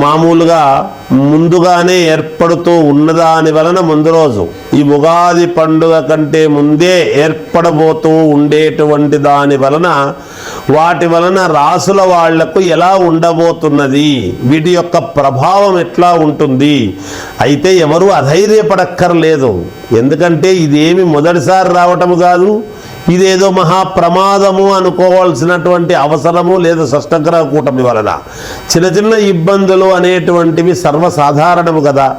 మామూలుగా ముందుగానే ఏర్పడుతూ ఉన్నదాని వలన ముందు రోజు ఈ ఉగాది పండుగ కంటే ముందే ఏర్పడబోతూ ఉండేటువంటి దాని వలన వాటి వలన రాసుల వాళ్ళకు ఎలా ఉండబోతున్నది వీటి యొక్క ప్రభావం ఎట్లా ఉంటుంది అయితే ఎవరు అధైర్యపడక్కర్లేదు. ఎందుకంటే ఇదేమి మొదటిసారి రావటము కాదు ఇదేదో మహా ప్రమాదము అనుకోవాల్సినటువంటి అవసరము లేదా షష్టగ్రహ కూటమి వలన. చిన్న చిన్న ఇబ్బందులు అనేటువంటివి సర్వసాధారణము కదా.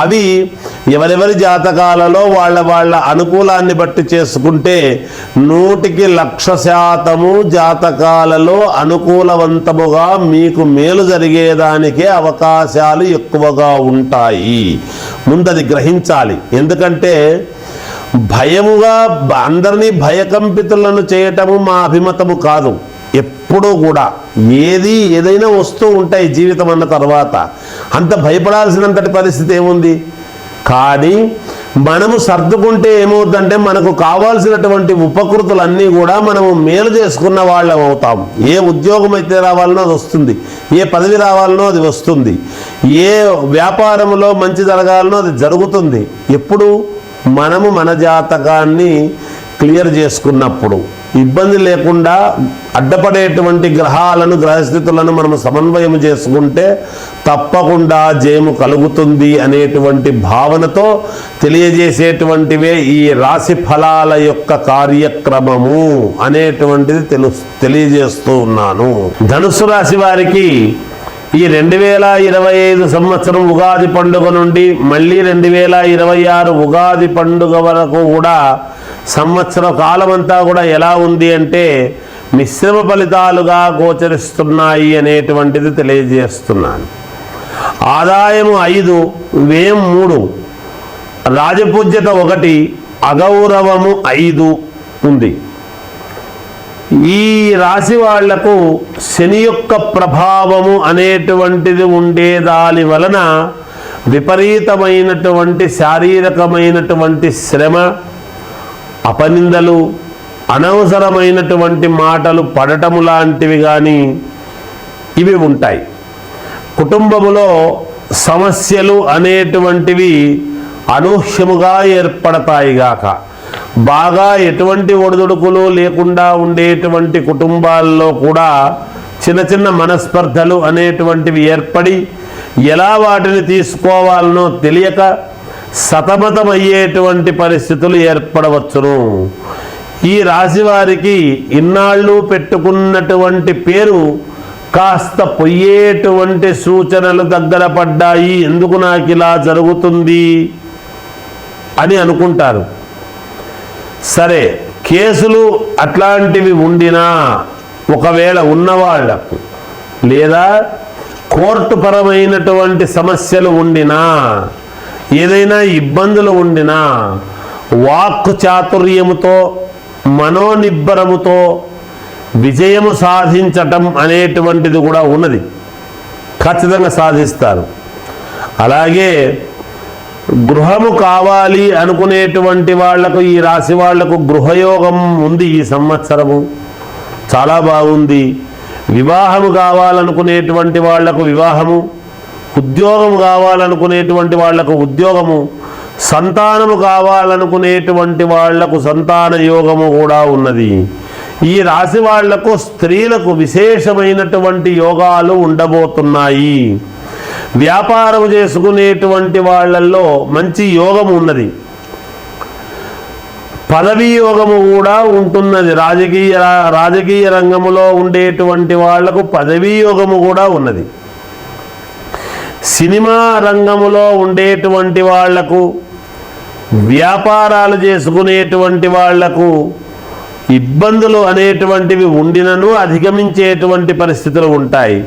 అవి ఎవరెవరి జాతకాలలో వాళ్ళ వాళ్ళ అనుకూలాన్ని బట్టి చేసుకుంటే నూటికి లక్ష శాతము జాతకాలలో అనుకూలవంతముగా మీకు మేలు జరిగేదానికే అవకాశాలు ఎక్కువగా ఉంటాయి. ముందది గ్రహించాలి. ఎందుకంటే భయముగా అందరినీ భయకంపితులను చేయటము మా అభిమతము కాదు. ఎప్పుడూ కూడా ఏది ఏదైనా వస్తూ ఉంటాయి జీవితం అన్న తర్వాత అంత భయపడాల్సినంతటి పరిస్థితి ఏముంది? కానీ మనము సర్దుకుంటే ఏమవుతుందంటే మనకు కావాల్సినటువంటి ఉపకృతులన్నీ కూడా మనము మేలు చేసుకున్న వాళ్ళం అవుతాం. ఏ ఉద్యోగం అయితే రావాలనో అది వస్తుంది. ఏ పదవి రావాలనో అది వస్తుంది. ఏ వ్యాపారంలో మంచి జరగాలనో అది జరుగుతుంది. ఎప్పుడు? మనము మన జాతకాన్ని క్లియర్ చేసుకున్నప్పుడు. ఇబ్బంది లేకుండా అడ్డపడేటువంటి గ్రహాలను గ్రహస్థితులను మనం సమన్వయం చేసుకుంటే తప్పకుండా జయము కలుగుతుంది అనేటువంటి భావనతో తెలియజేసేటువంటివే ఈ రాశి ఫలాల యొక్క కార్యక్రమము అనేటువంటిది తెలు తెలియజేస్తూ ఉన్నాను. ధనుసు రాశి వారికి ఈ రెండు వేల ఇరవై ఐదు సంవత్సరం ఉగాది పండుగ నుండి మళ్ళీ రెండు వేల ఇరవై ఆరు ఉగాది పండుగ వరకు కూడా సంవత్సర కాలమంతా కూడా ఎలా ఉంది అంటే మిశ్రమ ఫలితాలుగా గోచరిస్తున్నాయి అనేటువంటిది తెలియజేస్తున్నాను. ఆదాయము ఐదు వ్యయం మూడు రాజపూజ్యత ఒకటి అగౌరవము ఐదు ఉంది. ఈ రాశి వాళ్ళకు శని యొక్క ప్రభావము అనేటువంటిది ఉండే దాని వలన విపరీతమైనటువంటి శారీరకమైనటువంటి శ్రమ అపనిందలు అనవసరమైనటువంటి మాటలు పడటము లాంటివి కానీ ఇవి ఉంటాయి. కుటుంబములో సమస్యలు అనేటువంటివి అనూహ్యముగా ఏర్పడతాయిగాక బాగా ఎటువంటి ఒడిదుడుకులు లేకుండా ఉండేటువంటి కుటుంబాల్లో కూడా చిన్న చిన్న మనస్పర్ధలు అనేటువంటివి ఏర్పడి ఎలా వాటిని తీసుకోవాలనో తెలియక సతమతమయ్యేటువంటి పరిస్థితులు ఏర్పడవచ్చును. ఈ రాశి వారికి ఇన్నాళ్ళు పెట్టుకున్నటువంటి పేరు కాస్త పొయ్యేటువంటి సూచనలు దగ్గర పడ్డాయి. ఎందుకు నాకు ఇలా జరుగుతుంది అని అనుకుంటారు. సరే కేసులు అట్లాంటివి ఉండినా ఒకవేళ ఉన్నవాళ్ళకు లేదా కోర్టుపరమైనటువంటి సమస్యలు ఉండినా ఏదైనా ఇబ్బందులు ఉండినా వాక్ చాతుర్యముతో మనోనిబ్బరముతో విజయము సాధించటం అనేటువంటిది కూడా ఉన్నది. ఖచ్చితంగా సాధిస్తారు. అలాగే గృహము కావాలి అనుకునేటువంటి వాళ్ళకు ఈ రాశి వాళ్ళకు గృహయోగం ఉంది ఈ సంవత్సరము. చాలా బాగుంది. వివాహము కావాలనుకునేటువంటి వాళ్ళకు వివాహము ఉద్యోగం కావాలనుకునేటువంటి వాళ్ళకు ఉద్యోగము సంతానము కావాలనుకునేటువంటి వాళ్ళకు సంతాన యోగము కూడా ఉన్నది. ఈ రాశి వాళ్ళకు స్త్రీలకు విశేషమైనటువంటి యోగాలు ఉండబోతున్నాయి. వ్యాపారం చేసుకునేటువంటి వాళ్ళల్లో మంచి యోగం ఉన్నది. పదవీ యోగము కూడా ఉంటున్నది. రాజకీయ రాజకీయ రంగంలో ఉండేటువంటి వాళ్ళకు పదవీ యోగము కూడా ఉన్నది. సినిమా రంగములో ఉండేటువంటి వాళ్ళకు వ్యాపారాలు చేసుకునేటువంటి వాళ్ళకు ఇబ్బందులు అనేటువంటివి ఉండినను అధిగమించేటువంటి పరిస్థితులు ఉంటాయి.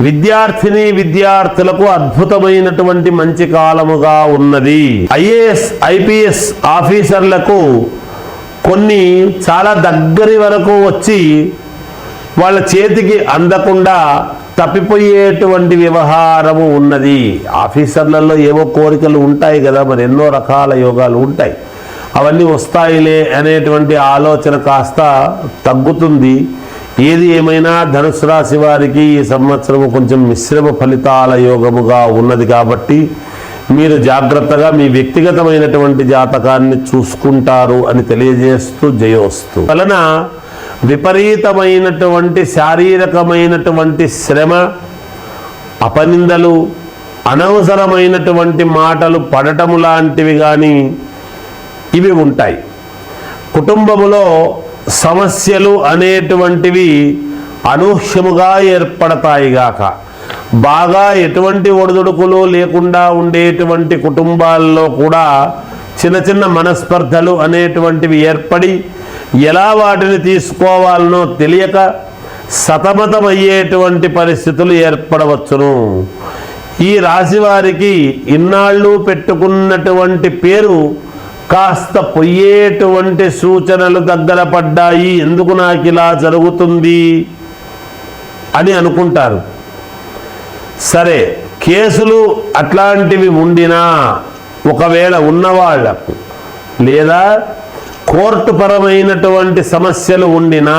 విద్యార్థిని విద్యార్థులకు అద్భుతమైనటువంటి మంచి కాలముగా ఉన్నది. ఐఏఎస్ ఐపీఎస్ ఆఫీసర్లకు కొన్ని చాలా దగ్గరి వరకు వచ్చి వాళ్ళ చేతికి అందకుండా తప్పిపోయేటువంటి వ్యవహారము ఉన్నది. ఆఫీసర్లలో ఏవో కోరికలు ఉంటాయి కదా మరి ఎన్నో రకాల యోగాలు ఉంటాయి. అవన్నీ వస్తాయిలే అనేటువంటి ఆలోచన కాస్త తగ్గుతుంది. ఏది ఏమైనా ధనుసు రాశి వారికి ఈ సంవత్సరము కొంచెం మిశ్రమ ఫలితాల యోగముగా ఉన్నది కాబట్టి మీరు జాగ్రత్తగా మీ వ్యక్తిగతమైనటువంటి జాతకాన్ని చూసుకుంటారు అని తెలియజేస్తూ జయోస్తు. వలన విపరీతమైనటువంటి శారీరకమైనటువంటి శ్రమ అపనిందలు అనవసరమైనటువంటి మాటలు పడటము లాంటివి కానీ ఇవి ఉంటాయి. కుటుంబములో సమస్యలు అనేటువంటివి అనూహ్యముగా ఏర్పడతాయిగాక బాగా ఎటువంటి ఒడిదుడుకులు లేకుండా ఉండేటువంటి కుటుంబాల్లో కూడా చిన్న చిన్న మనస్పర్ధలు అనేటువంటివి ఏర్పడి ఎలా వాటిని తీసుకోవాలనో తెలియక సతమతమయ్యేటువంటి పరిస్థితులు ఏర్పడవచ్చును. ఈ రాశి వారికి ఇన్నాళ్ళు పెట్టుకున్నటువంటి పేరు కాస్త పొయ్యేటువంటి సూచనలు దగ్గర పడ్డాయి. ఎందుకు నాకు ఇలా జరుగుతుంది అని అనుకుంటారు. సరే కేసులు అట్లాంటివి ఉండినా ఒకవేళ ఉన్నవాళ్ళకు లేదా కోర్టు పరమైనటువంటి సమస్యలు ఉండినా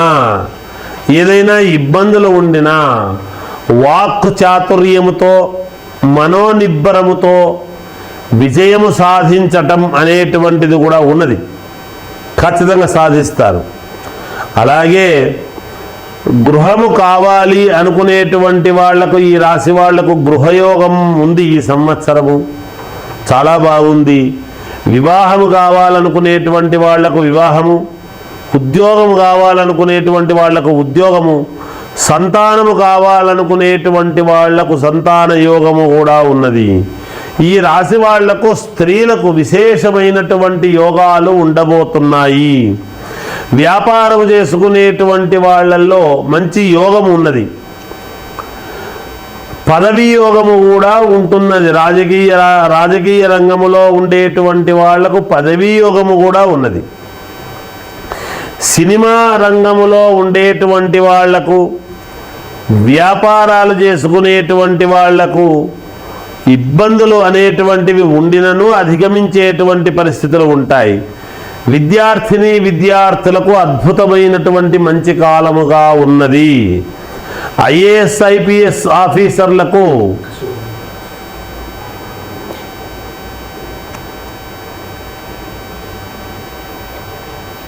ఏదైనా ఇబ్బందులు ఉండినా వాక్ చాతుర్యముతో మనోనిబ్బరముతో విజయము సాధించటం అనేటువంటిది కూడా ఉన్నది. ఖచ్చితంగా సాధిస్తారు. అలాగే గృహము కావాలి అనుకునేటువంటి వాళ్ళకు ఈ రాశి వాళ్ళకు గృహయోగం ఉంది ఈ సంవత్సరము. చాలా బాగుంది. వివాహము కావాలనుకునేటువంటి వాళ్ళకు వివాహము ఉద్యోగం కావాలనుకునేటువంటి వాళ్ళకు ఉద్యోగము సంతానము కావాలనుకునేటువంటి వాళ్ళకు సంతాన యోగము కూడా ఉన్నది. ఈ రాశి వాళ్ళకు స్త్రీలకు విశేషమైనటువంటి యోగాలు ఉండబోతున్నాయి. వ్యాపారం చేసుకునేటువంటి వాళ్ళల్లో మంచి యోగం ఉన్నది. పదవీ యోగము కూడా ఉంటున్నది. రాజకీయ రాజకీయ రంగములో ఉండేటువంటి వాళ్ళకు పదవీ యోగము కూడా ఉన్నది. సినిమా రంగములో ఉండేటువంటి వాళ్ళకు వ్యాపారాలు చేసుకునేటువంటి వాళ్ళకు ఇబ్బందులు అనేటువంటివి ఉండినను అధిగమించేటువంటి పరిస్థితులు ఉంటాయి. విద్యార్థిని విద్యార్థులకు అద్భుతమైనటువంటి మంచి కాలముగా ఉన్నది. ఐఏఎస్ ఐపీఎస్ ఆఫీసర్లకు